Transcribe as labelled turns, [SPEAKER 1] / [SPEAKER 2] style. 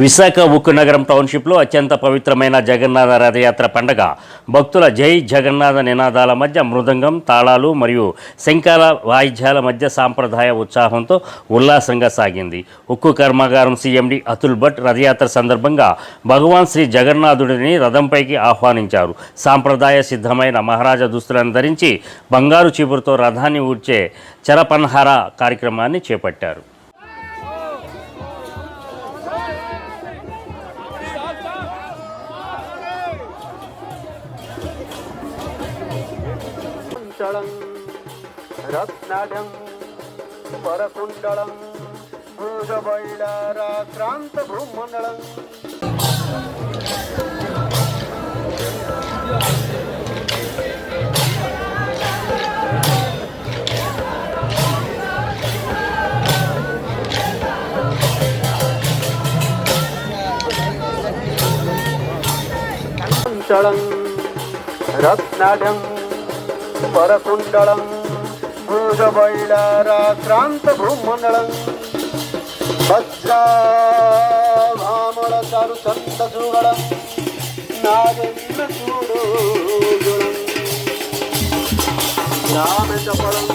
[SPEAKER 1] విశాఖ ఉక్కు నగరం టౌన్షిప్లో అత్యంత పవిత్రమైన జగన్నాథ రథయాత్ర పండగ. భక్తుల జై జగన్నాథ నినాదాల మధ్య మృదంగం తాళాలు మరియు శంకాల వాయిద్యాల మధ్య సాంప్రదాయ ఉత్సాహంతో ఉల్లాసంగా సాగింది. ఉక్కు కర్మాగారం సీఎండి అతుల్ భట్ రథయాత్ర సందర్భంగా భగవాన్ శ్రీ జగన్నాథుడిని రథంపైకి ఆహ్వానించారు. సాంప్రదాయ సిద్ధమైన మహారాజా దుస్తులను ధరించి బంగారు చీపురుతో రథాన్ని ఊడ్చే చరపన్హార కార్యక్రమాన్ని చేపట్టారు.
[SPEAKER 2] குண்டலம் ரத்னடம் பரகுண்டலம் பூதபைளாராக்ராந்த பூமண்டலம் ரத்னடம் వరకుండళం భూషబైళారాక్రాంత భూమండళం భద్రామళ సరు సంత చూడడం నాగేంద్ర చూడు రామ చెప్పడం